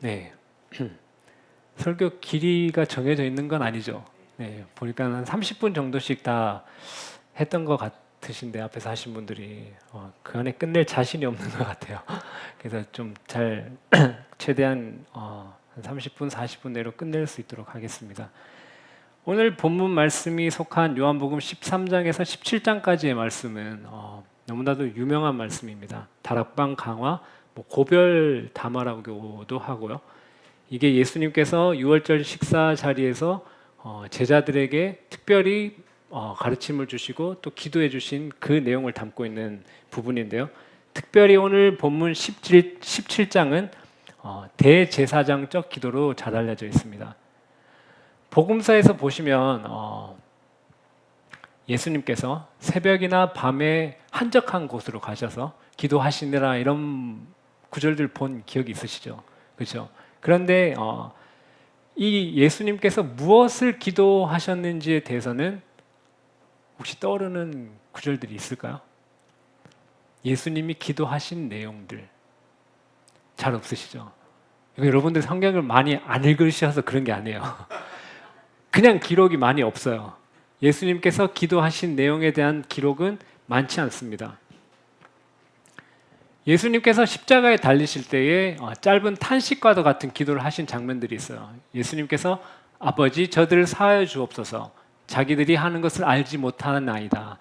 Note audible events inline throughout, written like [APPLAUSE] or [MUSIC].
네. [CLEARS THROAT] 설교 길이가 정해져 있는 건 아니죠. 네. 보니까 한 30분 정도씩 다 했던 것 같으신데 앞에서 하신 분들이 어, 그 안에 끝낼 자신이 없는 것 같아요. [LAUGHS] 그래서 좀 잘 [CLEARS THROAT] 최대한 어, 한 30분, 40분 내로 끝낼 수 있도록 하겠습니다. 오늘 본문 말씀이 속한 요한복음 13장에서 17장까지의 말씀은 어, 너무나도 유명한 말씀입니다. 다락방 강화, 뭐 고별 담화라고도 하고요. 이게 예수님께서 6월절 식사 자리에서 어, 제자들에게 특별히 어, 가르침을 주시고 또 기도해 주신 그 내용을 담고 있는 부분인데요. 특별히 오늘 본문 17, 17장은 어, 대제사장적 기도로 잘 알려져 있습니다. 복음서에서 보시면 어, 예수님께서 새벽이나 밤에 한적한 곳으로 가셔서 기도하시느라 이런 구절들 본 기억이 있으시죠? 그렇죠? 그런데 어, 이 예수님께서 무엇을 기도하셨는지에 대해서는 혹시 떠오르는 구절들이 있을까요? 예수님이 기도하신 내용들 잘 없으시죠? 여러분들 성경을 많이 안 읽으셔서 그런 게 아니에요. [LAUGHS] 그냥 기록이 많이 없어요. 예수님께서 기도하신 내용에 대한 기록은 많지 않습니다. 예수님께서 십자가에 달리실 때에 어, 짧은 탄식과도 같은 기도를 하신 장면들이 있어요. 예수님께서 아버지 저들을 사하여 주옵소서 자기들이 하는 것을 알지 못하는 아이다.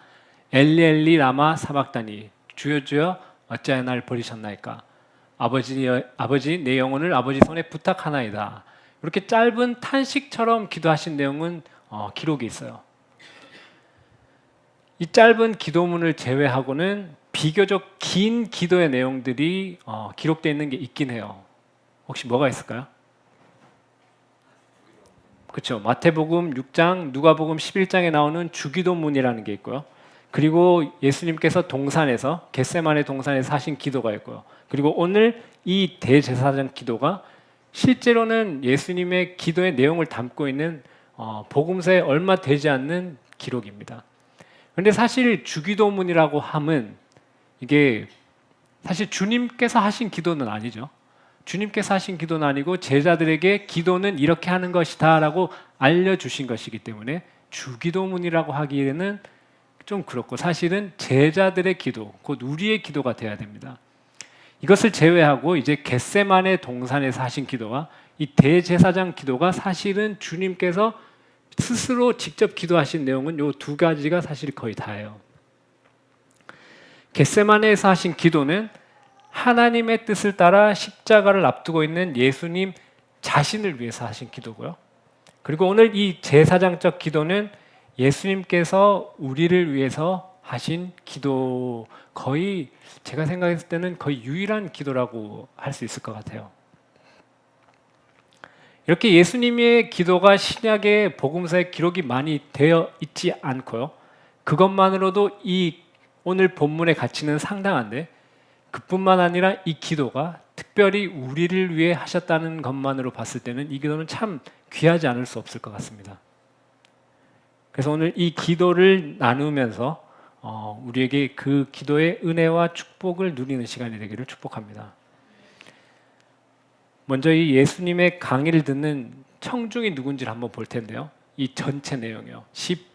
엘리 엘리 라마 사박다니 주여 주여 어찌하여 날 버리셨나이까 아버지 아버지 내 영혼을 아버지 손에 부탁하나이다. 이렇게 짧은 탄식처럼 기도하신 내용은 어, 기록이 있어요. 이 짧은 기도문을 제외하고는 비교적 긴 기도의 내용들이 어, 기록되어 있는 게 있긴 해요. 혹시 뭐가 있을까요? 그렇죠. 마태복음 6장, 누가복음 11장에 나오는 주기도문이라는 게 있고요. 그리고 예수님께서 동산에서 겟세만의 동산에서 하신 기도가 있고요. 그리고 오늘 이 대제사장 기도가 실제로는 예수님의 기도의 내용을 담고 있는 어, 복음서에 얼마 되지 않는 기록입니다. 그런데 사실 주기도문이라고 함은 이게 사실 주님께서 하신 기도는 아니죠. 주님께서 하신 기도는 아니고 제자들에게 기도는 이렇게 하는 것이다라고 알려주신 것이기 때문에 주기도문이라고 하기에는 좀 그렇고 사실은 제자들의 기도, 곧 우리의 기도가 돼야 됩니다. 이것을 제외하고 이제 겟세만의 동산에서 하신 기도와 이 대제사장 기도가 사실은 주님께서 스스로 직접 기도하신 내용은 요 두 가지가 사실 거의 다예요. 겟세만에서 하신 기도는 하나님의 뜻을 따라 십자가를 앞두고 있는 예수님 자신을 위해서 하신 기도고요. 그리고 오늘 이 제사장적 기도는 예수님께서 우리를 위해서 하신 기도 거의 제가 생각했을 때는 거의 유일한 기도라고 할 수 있을 것 같아요. 이렇게 예수님의 기도가 신약의 복음서에 기록이 많이 되어 있지 않고요. 그것만으로도 이 오늘 본문의 가치는 상당한데 그뿐만 아니라 이 기도가 특별히 우리를 위해 하셨다는 것만으로 봤을 때는 이 기도는 참 귀하지 않을 수 없을 것 같습니다. 그래서 오늘 이 기도를 나누면서 어, 우리에게 그 기도의 은혜와 축복을 누리는 시간이 되기를 축복합니다. 먼저 이 예수님의 강의를 듣는 청중이 누군지를 한번 볼 텐데요. 이 전체 내용이요. 10,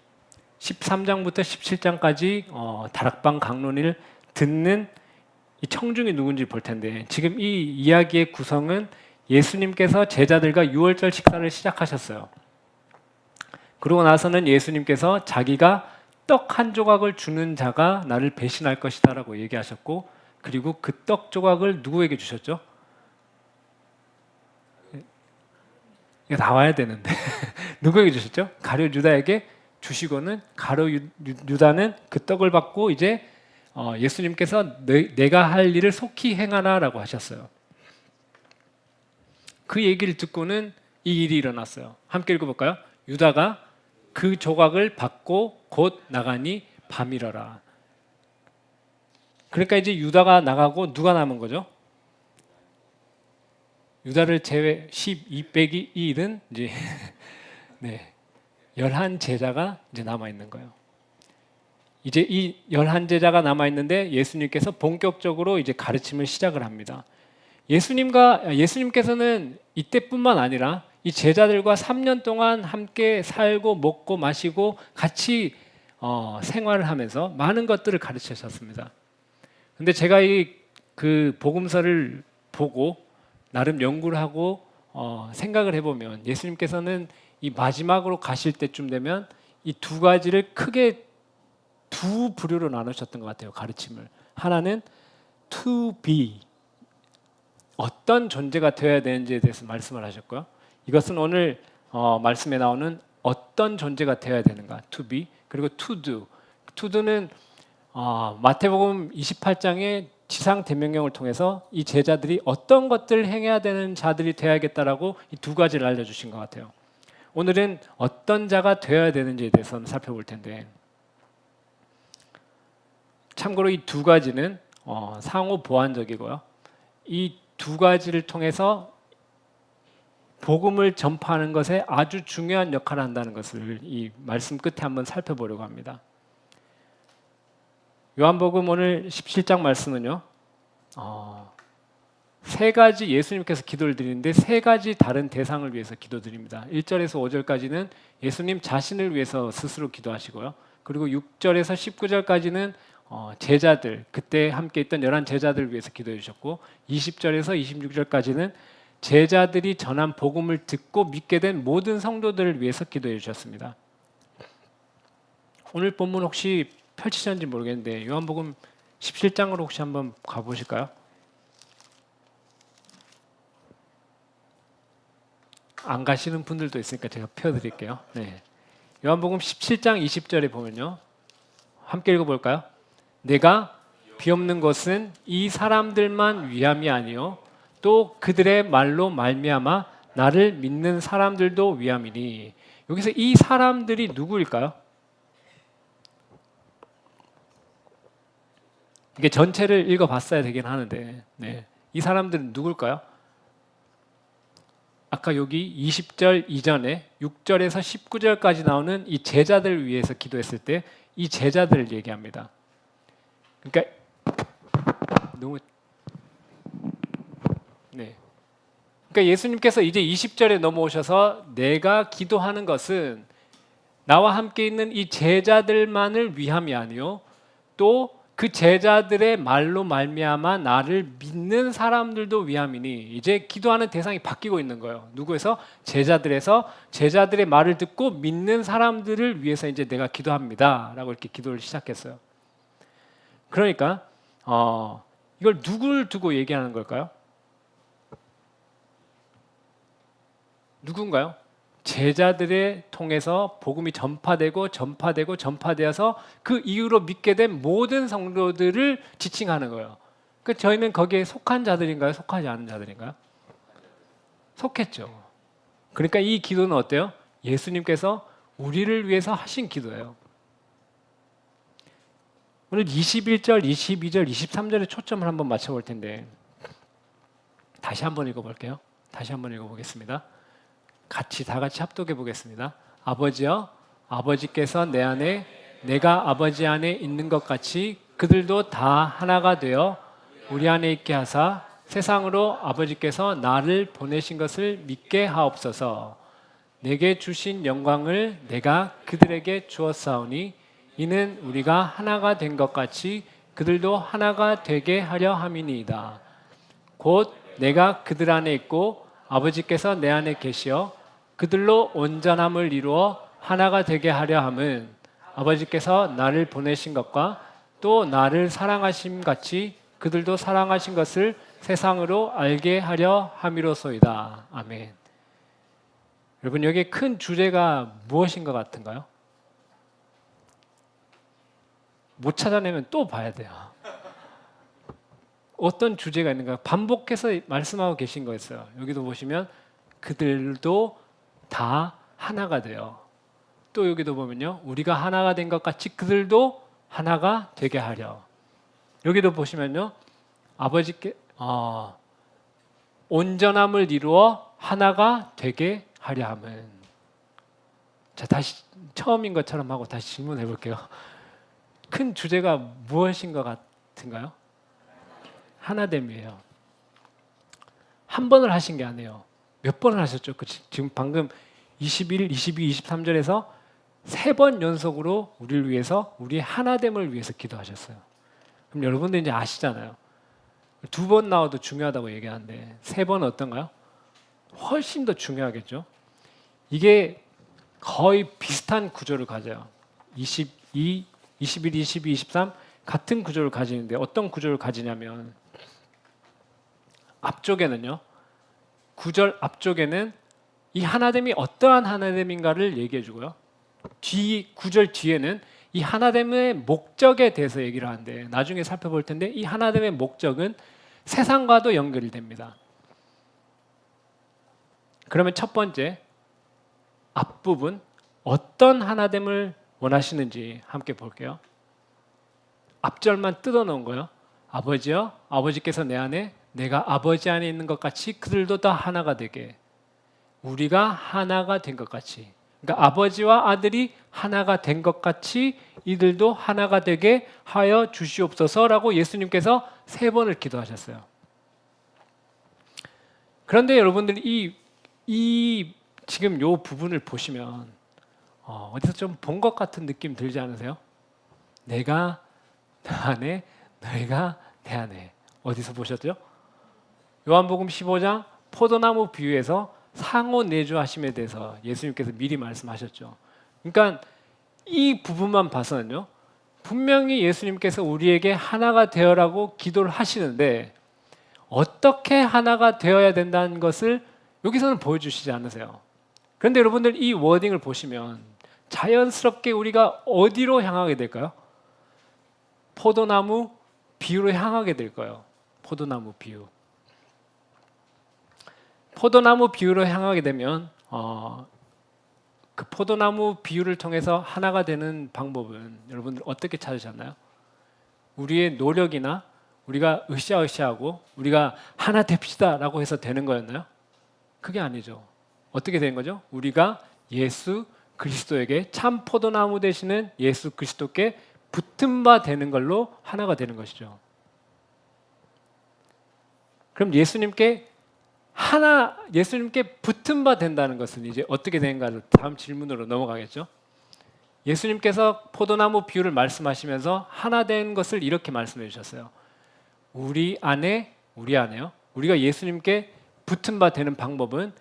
13장부터 17장까지 어, 다락방 강론을 듣는 이 청중이 누군지 볼 텐데 지금 이 이야기의 구성은 예수님께서 제자들과 6월절 식사를 시작하셨어요. 그러고 나서는 예수님께서 자기가 떡 한 조각을 주는 자가 나를 배신할 것이다라고 얘기하셨고 그리고 그 떡 조각을 누구에게 주셨죠? 나와야 되는데 [LAUGHS] 누구에게 주셨죠? 가룟 유다에게 주시고는 가룟 유다는 그 떡을 받고 이제 어, 예수님께서 내, 가할 일을 속히 행하라라고 하셨어요. 그 얘기를 듣고는 이 일이 일어났어요. 함께 읽어볼까요? 유다가 그 조각을 받고 곧 나가니 밤이러라. 그러니까 이제 유다가 나가고 누가 남은 거죠? 유다를 제외 12 빼기 1은 이제 [LAUGHS] 네. 열한 제자가 이제 남아 있는 거예요. 이제 이 열한 제자가 남아 있는데 예수님께서 본격적으로 이제 가르침을 시작을 합니다. 예수님과 예수님께서는 이때뿐만 아니라 이 제자들과 3년 동안 함께 살고 먹고 마시고 같이 어, 생활을 하면서 많은 것들을 가르치셨습니다. 근데 제가 이 그 복음서를 보고 나름 연구를 하고 어, 생각을 해보면 예수님께서는 이 마지막으로 가실 때쯤 되면 이 두 가지를 크게 두 부류로 나누셨던 것 같아요 가르침을. 하나는 to be. 어떤 존재가 되어야 되는지에 대해서 말씀을 하셨고요. 이것은 오늘 어, 말씀에 나오는 어떤 존재가 되어야 되는가 to be. 그리고 to do. to do는 어, 마태복음 28장의 지상 대명령을 통해서 이 제자들이 어떤 것들을 행해야 되는 자들이 되어야겠다라고 이 두 가지를 알려주신 것 같아요. 오늘은 어떤 자가 되어야 되는지에 대해서 살펴볼 텐데 참고로 이 두 가지는 어, 상호 보완적이고요. 이 두 가지를 통해서 복음을 전파하는 것에 아주 중요한 역할을 한다는 것을 이 말씀 끝에 한번 살펴보려고 합니다. 요한복음 오늘 17장 말씀은요. 어, 세 가지 예수님께서 기도를 드리는데 세 가지 다른 대상을 위해서 기도드립니다. 1절에서 5절까지는 예수님 자신을 위해서 스스로 기도하시고요. 그리고 6절에서 19절까지는 어, 제자들 그때 함께 있던 열한 제자들을 위해서 기도해 주셨고 20절에서 26절까지는 제자들이 전한 복음을 듣고 믿게 된 모든 성도들을 위해서 기도해 주셨습니다. 오늘 본문 혹시 펼치셨는지 모르겠는데 요한복음 17장으로 혹시 한번 가보실까요? 안 가시는 분들도 있으니까 제가 펴드릴게요. 네. 요한복음 17장 20절에 보면요. 함께 읽어볼까요? 내가 비없는 것은 이 사람들만 위함이 아니요 또 그들의 말로 말미암아 나를 믿는 사람들도 위함이니 여기서 이 사람들이 누구일까요? 이게 전체를 읽어봤어야 되긴 하는데 네. 이 사람들은 누굴까요? 아까 여기 20절 이전에 6절에서 19절까지 나오는 이 제자들을 위해서 기도했을 때 이 제자들을 얘기합니다. 그러니까 너무 네. 그러니까 예수님께서 이제 20절에 넘어오셔서 내가 기도하는 것은 나와 함께 있는 이 제자들만을 위함이 아니요 또 그 제자들의 말로 말미암아 나를 믿는 사람들도 위함이니 이제 기도하는 대상이 바뀌고 있는 거예요. 누구에서 제자들에서 제자들의 말을 듣고 믿는 사람들을 위해서 이제 내가 기도합니다라고 이렇게 기도를 시작했어요. 그러니까 어, 이걸 누굴 두고 얘기하는 걸까요? 누군가요? 제자들의 통해서 복음이 전파되고 전파되고 전파되어서 그 이후로 믿게 된 모든 성도들을 지칭하는 거예요. 그 저희는 거기에 속한 자들인가요? 속하지 않은 자들인가요? 속했죠. 그러니까 이 기도는 어때요? 예수님께서 우리를 위해서 하신 기도예요. 오늘 21절, 22절, 23절에 초점을 한번 맞춰볼 텐데 다시 한번 읽어볼게요. 다시 한번 읽어보겠습니다. 같이 다 같이 합독해 보겠습니다. 아버지여, 아버지께서 내 안에 내가 아버지 안에 있는 것 같이 그들도 다 하나가 되어 우리 안에 있게 하사 세상으로 아버지께서 나를 보내신 것을 믿게 하옵소서. 내게 주신 영광을 내가 그들에게 주었사오니 이는 우리가 하나가 된 것 같이 그들도 하나가 되게 하려 함이니이다. 곧 내가 그들 안에 있고 아버지께서 내 안에 계시어 그들로 온전함을 이루어 하나가 되게 하려 함은 아버지께서 나를 보내신 것과 또 나를 사랑하심 같이 그들도 사랑하신 것을 세상으로 알게 하려 함이로소이다. 아멘. 여러분 여기 큰 주제가 무엇인 것 같은가요? 못 찾아내면 또 봐야 돼요. 어떤 주제가 있는가 반복해서 말씀하고 계신 거였어요. 여기도 보시면 그들도 다 하나가 돼요. 또 여기도 보면요. 우리가 하나가 된 것 같이 그들도 하나가 되게 하려. 여기도 보시면요. 아버지께 어, 온전함을 이루어 하나가 되게 하려 함은 자 다시 처음인 것처럼 하고 다시 질문해 볼게요. 큰 주제가 무엇인 것 같은가요? 하나됨이에요. 한 번을 하신 게 아니에요. 몇 번을 하셨죠? 그 지- 지금 방금 21, 22, 23절에서 세 번 연속으로 우리를 위해서 우리 하나됨을 위해서 기도하셨어요. 그럼 여러분들 이제 아시잖아요. 두 번 나와도 중요하다고 얘기하는데 세 번 어떤가요? 훨씬 더 중요하겠죠. 이게 거의 비슷한 구조를 가져요. 22, 21, 22, 23 같은 구조를 가지는데 어떤 구조를 가지냐면 앞쪽에는요. 구절 앞쪽에는 이 하나됨이 어떠한 하나됨인가를 얘기해 주고요. 뒤 구절 뒤에는 이 하나됨의 목적에 대해서 얘기를 하는데 나중에 살펴볼 텐데 이 하나됨의 목적은 세상과도 연결이 됩니다. 그러면 첫 번째 앞부분 어떤 하나됨을 원하시는지 함께 볼게요. 앞절만 뜯어 놓은 거요. 아버지여, 아버지께서 내 안에 내가 아버지 안에 있는 것 같이 그들도 다 하나가 되게 우리가 하나가 된 것 같이 그러니까 아버지와 아들이 하나가 된 것 같이 이들도 하나가 되게 하여 주시옵소서라고 예수님께서 세 번을 기도하셨어요. 그런데 여러분들 이, 이 지금 요 부분을 보시면 어, 어디서 좀 본 것 같은 느낌 들지 않으세요? 내가 나 안에 너희가 내 안에 어디서 보셨죠? 요한복음 15장 포도나무 비유에서 상호 내주하심에 대해서 예수님께서 미리 말씀하셨죠. 그러니까 이 부분만 봐서는요. 분명히 예수님께서 우리에게 하나가 되어라고 기도를 하시는데 어떻게 하나가 되어야 된다는 것을 여기서는 보여주시지 않으세요. 그런데 여러분들 이 워딩을 보시면 자연스럽게 우리가 어디로 향하게 될까요? 포도나무 비유로 향하게 될 거예요. 포도나무 비유. 포도나무 비유로 향하게 되면 어, 그 포도나무 비유를 통해서 하나가 되는 방법은 여러분들 어떻게 찾으셨나요? 우리의 노력이나 우리가 으쌰으쌰하고 우리가 하나 됩시다라고 해서 되는 거였나요? 그게 아니죠. 어떻게 된 거죠? 우리가 예수 그리스도에게 참 포도나무 되시는 예수 그리스도께 붙은 바 되는 걸로 하나가 되는 것이죠. 그럼 예수님께 하나 예수님께 붙은 바 된다는 것은 이제 어떻게 된가를 다음 질문으로 넘어가겠죠. 예수님께서 포도나무 비유를 말씀하시면서 하나 된 것을 이렇게 말씀해 주셨어요. 우리 안에 우리 안에요. 우리가 예수님께 붙은 바 되는 방법은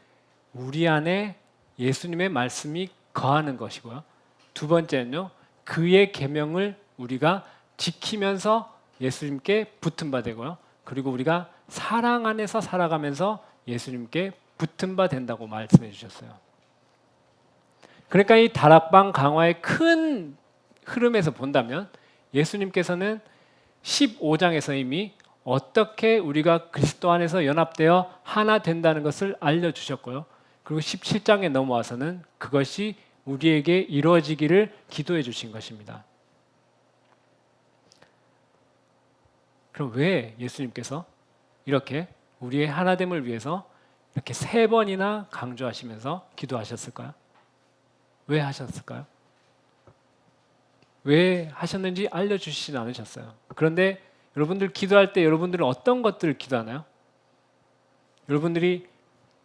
우리 안에 예수님의 말씀이 거하는 것이고요. 두 번째는요. 그의 계명을 우리가 지키면서 예수님께 붙은 바 되고요. 그리고 우리가 사랑 안에서 살아가면서 예수님께 붙은 바 된다고 말씀해 주셨어요. 그러니까 이 다락방 강화의 큰 흐름에서 본다면 예수님께서는 15장에서 이미 어떻게 우리가 그리스도 안에서 연합되어 하나 된다는 것을 알려 주셨고요. 그리고 17장에 넘어와서는 그것이 우리에게 이루어지기를 기도해 주신 것입니다. 그럼 왜 예수님께서 이렇게 우리의 하나됨을 위해서 이렇게 세 번이나 강조하시면서 기도하셨을까요? 왜 하셨을까요? 왜 하셨는지 알려주시진 않으셨어요. 그런데 여러분들 기도할 때 여러분들은 어떤 것들을 기도하나요? 여러분들이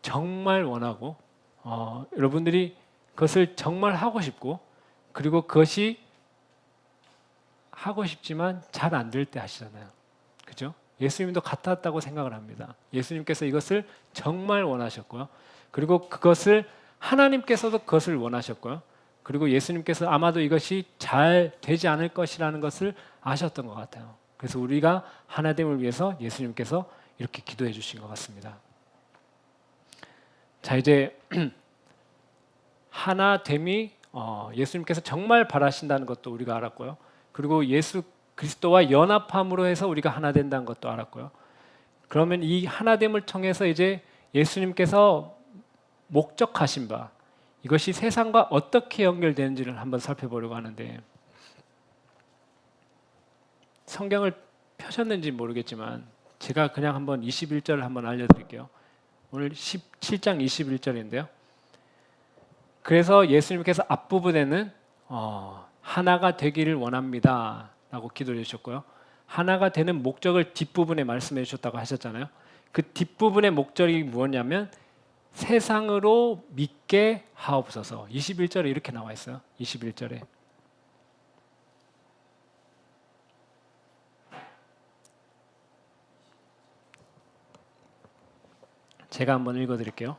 정말 원하고 어, 여러분들이 그것을 정말 하고 싶고 그리고 그것이 하고 싶지만 잘 안 될 때 하시잖아요. 그죠? 예수님도 같았다고 생각을 합니다. 예수님께서 이것을 정말 원하셨고요. 그리고 그것을 하나님께서도 그것을 원하셨고요. 그리고 예수님께서 아마도 이것이 잘 되지 않을 것이라는 것을 아셨던 것 같아요. 그래서 우리가 하나됨을 위해서 예수님께서 이렇게 기도해 주신 것 같습니다. 자 이제 [CLEARS THROAT] 하나됨이 어, 예수님께서 정말 바라신다는 것도 우리가 알았고요. 그리고 예수 그리스도와 연합함으로 해서 우리가 하나 된다는 것도 알았고요. 그러면 이 하나됨을 통해서 이제 예수님께서 목적하신 바 이것이 세상과 어떻게 연결되는지를 한번 살펴보려고 하는데 성경을 펴셨는지 모르겠지만 제가 그냥 한번 21절을 한번 알려드릴게요. 오늘 17장 21절인데요. 그래서 예수님께서 앞부분에는 어, 하나가 되기를 원합니다. 라고 기도해 주셨고요. 하나가 되는 목적을 뒷부분에 말씀해 주셨다고 하셨잖아요. 그 뒷부분의 목적이 무엇냐면 세상으로 믿게 하옵소서. 21절에 이렇게 나와 있어요. 21절에. 제가 한번 읽어 드릴게요.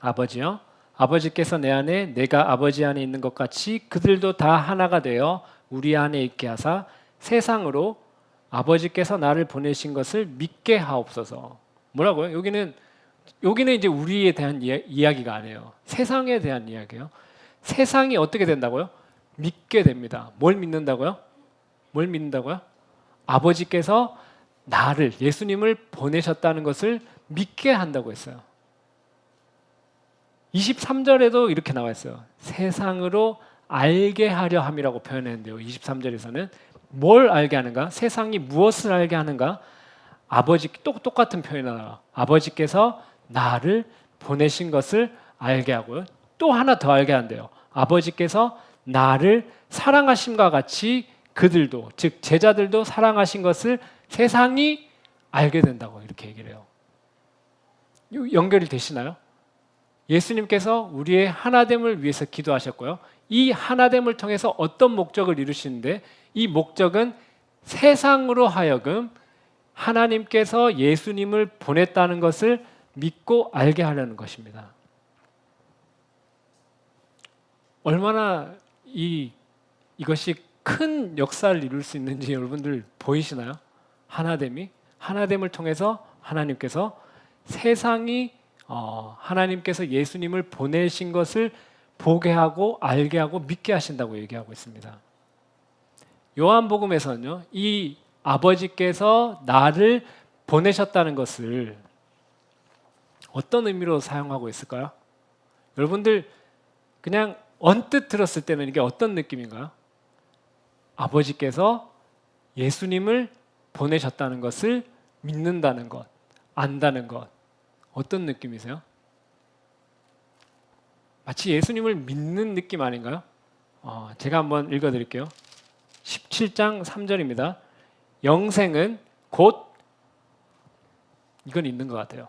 아버지요. 아버지께서 내 안에 내가 아버지 안에 있는 것 같이 그들도 다 하나가 되어 우리 안에 있게 하사 세상으로 아버지께서 나를 보내신 것을 믿게 하옵소서. 뭐라고요? 여기는 여기는 이제 우리에 대한 이야, 이야기가 아니에요. 세상에 대한 이야기예요. 세상이 어떻게 된다고요? 믿게 됩니다. 뭘 믿는다고요? 뭘 믿는다고요? 아버지께서 나를 예수님을 보내셨다는 것을 믿게 한다고 했어요. 23절에도 이렇게 나와 있어요. 세상으로 알게 하려 함이라고 표현했는데요. 23절에서는 뭘 알게 하는가? 세상이 무엇을 알게 하는가? 아버지 똑 똑같은 표현이 나와요. 아버지께서 나를 보내신 것을 알게 하고요. 또 하나 더 알게 한대요. 아버지께서 나를 사랑하심과 같이 그들도 즉 제자들도 사랑하신 것을 세상이 알게 된다고 이렇게 얘기를 해요. 연결이 되시나요? 예수님께서 우리의 하나됨을 위해서 기도하셨고요. 이 하나됨을 통해서 어떤 목적을 이루시는데 이 목적은 세상으로 하여금 하나님께서 예수님을 보냈다는 것을 믿고 알게 하려는 것입니다. 얼마나 이 이것이 큰 역사를 이룰 수 있는지 여러분들 보이시나요? 하나됨이 하나됨을 통해서 하나님께서 세상이 어, 하나님께서 예수님을 보내신 것을 보게 하고 알게 하고 믿게 하신다고 얘기하고 있습니다. 요한복음에서는요, 이 아버지께서 나를 보내셨다는 것을 어떤 의미로 사용하고 있을까요? 여러분들 그냥 언뜻 들었을 때는 이게 어떤 느낌인가요? 아버지께서 예수님을 보내셨다는 것을 믿는다는 것, 안다는 것. 어떤 느낌이세요? 마치 예수님을 믿는 느낌 아닌가요? 어, 제가 한번 읽어드릴게요. 17장 3절입니다. 영생은 곧 이건 있는 것 같아요.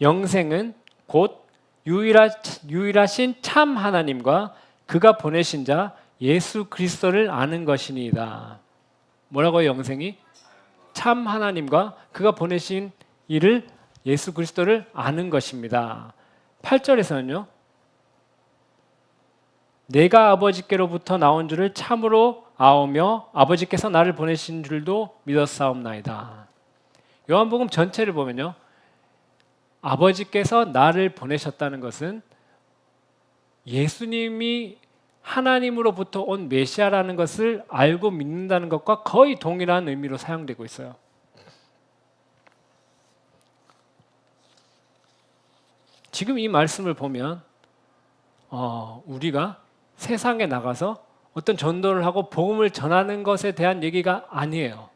영생은 곧 유일하, 유일하신 참 하나님과 그가 보내신 자 예수 그리스도를 아는 것이니이다. 뭐라고요, 영생이? 참 하나님과 그가 보내신 이를 예수 그리스도를 아는 것입니다. 8절에서는요. 내가 아버지께로부터 나온 줄을 참으로 아오며 아버지께서 나를 보내신 줄도 믿었사옵나이다. 요한복음 전체를 보면요. 아버지께서 나를 보내셨다는 것은 예수님이 하나님으로부터 온 메시아라는 것을 알고 믿는다는 것과 거의 동일한 의미로 사용되고 있어요. 지금 이 말씀을 보면 어, 우리가 세상에 나가서 어떤 전도를 하고 복음을 전하는 것에 대한 얘기가 아니에요.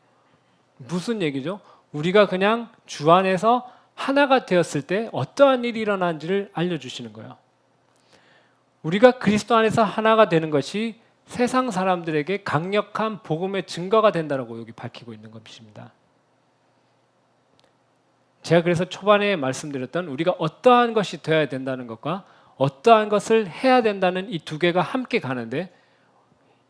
무슨 얘기죠? 우리가 그냥 주 안에서 하나가 되었을 때 어떠한 일이 일어난지를 알려주시는 거예요. 우리가 그리스도 안에서 하나가 되는 것이 세상 사람들에게 강력한 복음의 증거가 된다고 여기 밝히고 있는 것입니다. 제가 그래서 초반에 말씀드렸던 우리가 어떠한 것이 되어야 된다는 것과 어떠한 것을 해야 된다는 이 두 개가 함께 가는데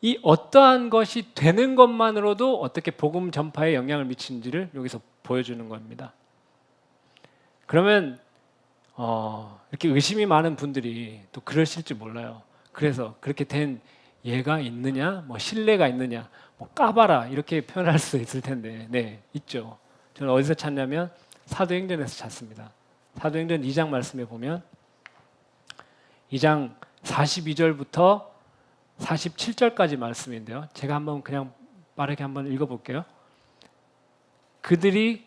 이 어떠한 것이 되는 것만으로도 어떻게 복음 전파에 영향을 미치는지를 여기서 보여주는 겁니다. 그러면 어, 이렇게 의심이 많은 분들이 또 그러실지 몰라요. 그래서 그렇게 된 예가 있느냐, 뭐 신뢰가 있느냐, 뭐 까봐라 이렇게 표현할 수 있을 텐데, 네 있죠. 저는 어디서 찾냐면 사도행전에서 찾습니다. 사도행전 2장 말씀에 보면 2장 42절부터 47절까지 말씀인데요. 제가 한번 그냥 빠르게 한번 읽어볼게요. 그들이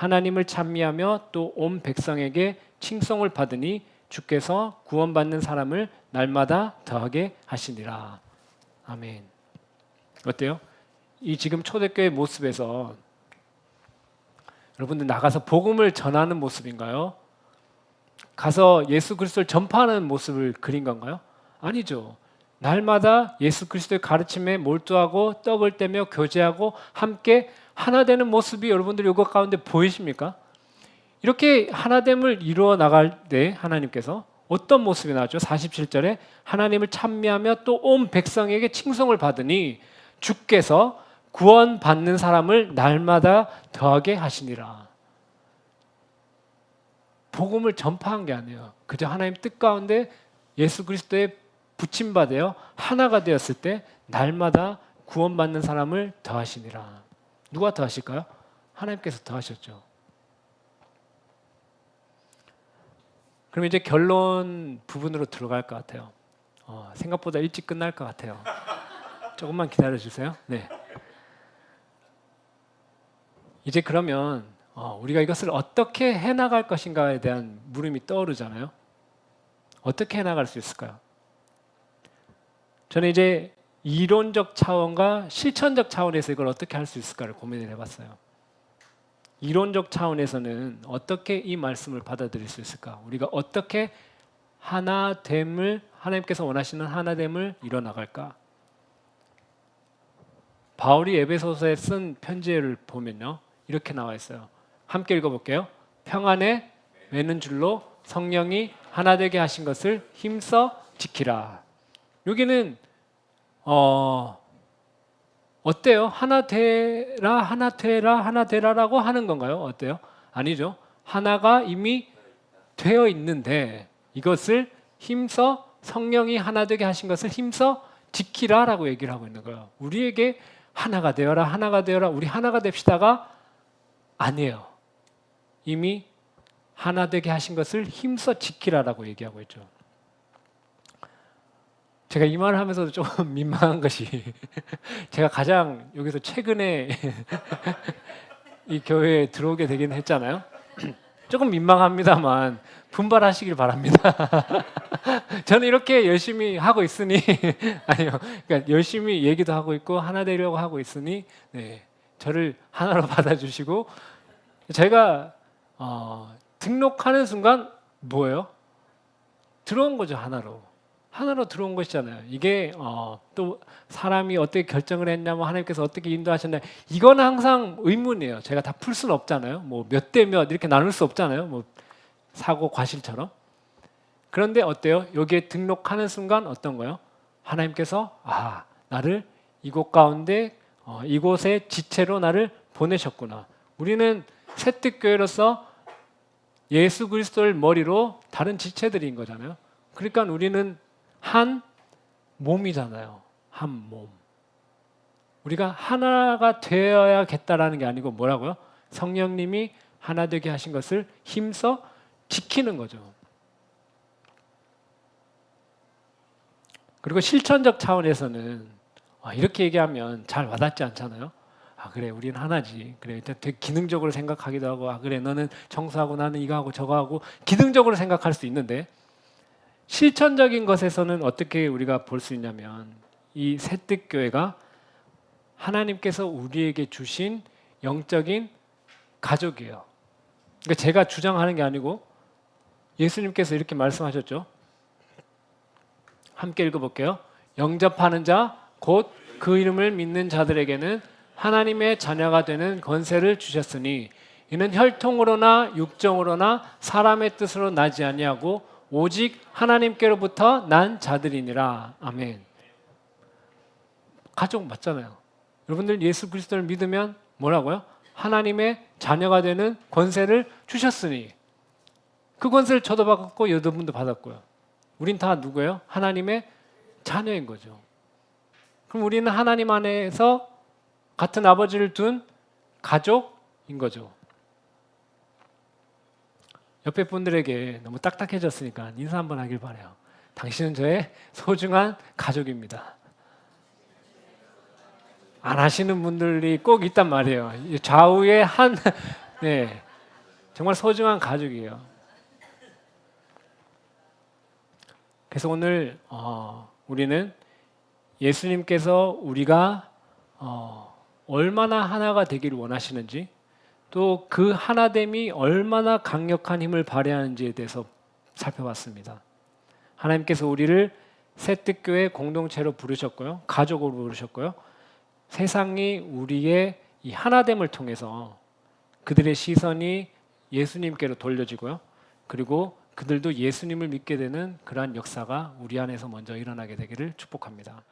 하나님을 찬미하며 또 온 백성에게 칭송을 받으니 주께서 구원받는 사람을 날마다 더하게 하시니라. 아멘. 어때요? 이 지금 초대교회 모습에서 여러분들 나가서 복음을 전하는 모습인가요? 가서 예수 그리스도를 전파하는 모습을 그린 건가요? 아니죠. 날마다 예수 그리스도의 가르침에 몰두하고 떡을 떼며 교제하고 함께 하나 되는 모습이 여러분들 이것 가운데 보이십니까? 이렇게 하나됨을 이루어 나갈 때 하나님께서 어떤 모습이 나왔죠? 47절에 하나님을 찬미하며 또 온 백성에게 칭송을 받으니 주께서 구원받는 사람을 날마다 더하게 하시니라. 복음을 전파한 게 아니에요. 그저 하나님 뜻 가운데 예수 그리스도의 붙임 받아요. 하나가 되었을 때 날마다 구원받는 사람을 더하시니라. 누가 더 하실까요? 하나님께서 더 하셨죠. 그럼 이제 결론 부분으로 들어갈 것 같아요. 어, 생각보다 일찍 끝날 것 같아요. 조금만 기다려 주세요. 네. 이제 그러면 어, 우리가 이것을 어떻게 해나갈 것인가에 대한 물음이 떠오르잖아요. 어떻게 해나갈 수 있을까요? 저는 이제 이론적 차원과 실천적 차원에서 이걸 어떻게 할 수 있을까를 고민을 해봤어요. 이론적 차원에서는 어떻게 이 말씀을 받아들일 수 있을까? 우리가 어떻게 하나됨을 하나님께서 원하시는 하나됨을 이뤄나갈까? 바울이 에베소서에 쓴 편지를 보면요. 이렇게 나와 있어요. 함께 읽어볼게요. 평안에 매는 줄로 성령이 하나 되게 하신 것을 힘써 지키라. 여기는 어 어때요? 하나 되라, 하나 되라, 하나 되라라고 하는 건가요? 어때요? 아니죠. 하나가 이미 되어 있는데 이것을 힘써 성령이 하나 되게 하신 것을 힘써 지키라라고 얘기를 하고 있는 거예요. 우리에게 하나가 되어라, 하나가 되어라, 우리 하나가 됩시다가 아니에요. 이미 하나 되게 하신 것을 힘써 지키라라고 얘기하고 있죠. 제가 이 말을 하면서도 조금 [LAUGHS] 민망한 것이 [LAUGHS] 제가 가장 여기서 최근에 [LAUGHS] 이 교회에 들어오게 되긴 했잖아요. [CLEARS THROAT] 조금 민망합니다만 분발하시길 바랍니다. 저는 이렇게 열심히 하고 있으니 아니요, 그러니까 열심히 얘기도 하고 있고 하나 되려고 하고 있으니 네, 저를 하나로 받아주시고 제가 어, 등록하는 순간 뭐예요? 들어온 거죠 하나로. 하나로 들어온 것이잖아요. 이게 어, 또 사람이 어떻게 결정을 했냐면 하나님께서 어떻게 인도하셨냐 이거는 항상 의문이에요. 제가 다 풀 수는 없잖아요. 뭐 몇 대 몇 이렇게 나눌 수 없잖아요. 뭐 사고 과실처럼. 그런데 어때요? 여기에 등록하는 순간 어떤 거요? 하나님께서 아 나를 이곳 가운데 어, 이곳에 지체로 나를 보내셨구나. 우리는 세특교회로서 예수 그리스도를 머리로 다른 지체들인 거잖아요. 그러니까 우리는 한 몸이잖아요. 한 몸. 우리가 하나가 되어야겠다라는 게 아니고 뭐라고요? 성령님이 하나 되게 하신 것을 힘써 지키는 거죠. 그리고 실천적 차원에서는 아, 이렇게 얘기하면 잘 와닿지 않잖아요. 아 그래 우리는 하나지. 그래 되게 기능적으로 생각하기도 하고 아 그래 너는 청소하고 나는 이거 하고 저거 하고 기능적으로 생각할 수 있는데 실천적인 것에서는 어떻게 우리가 볼 수 있냐면 이 새뜻 교회가 하나님께서 우리에게 주신 영적인 가족이에요. 그러니까 제가 주장하는 게 아니고 예수님께서 이렇게 말씀하셨죠. 함께 읽어볼게요. 영접하는 자, 곧 그 이름을 믿는 자들에게는 하나님의 자녀가 되는 권세를 주셨으니 이는 혈통으로나 육정으로나 사람의 뜻으로 나지 아니하고 오직 하나님께로부터 난 자들이니라. 아멘. 가족 맞잖아요. 여러분들 예수 그리스도를 믿으면 뭐라고요? 하나님의 자녀가 되는 권세를 주셨으니 그 권세를 저도 받았고 여러분도 받았고요. 우린 다 누구예요? 하나님의 자녀인 거죠. 그럼 우리는 하나님 안에서 같은 아버지를 둔 가족인 거죠. 옆에 분들에게 너무 딱딱해졌으니까 인사 한번 하길 바래요. 당신은 저의 소중한 가족입니다. 안 하시는 분들이 꼭 있단 말이에요. 이 좌우에 한 [LAUGHS] 네, 정말 소중한 가족이에요. 그래서 오늘 어, 우리는 예수님께서 우리가 어, 얼마나 하나가 되기를 원하시는지 또 그 하나됨이 얼마나 강력한 힘을 발휘하는지에 대해서 살펴봤습니다. 하나님께서 우리를 새뜻교회 공동체로 부르셨고요, 가족으로 부르셨고요. 세상이 우리의 이 하나됨을 통해서 그들의 시선이 예수님께로 돌려지고요. 그리고 그들도 예수님을 믿게 되는 그러한 역사가 우리 안에서 먼저 일어나게 되기를 축복합니다.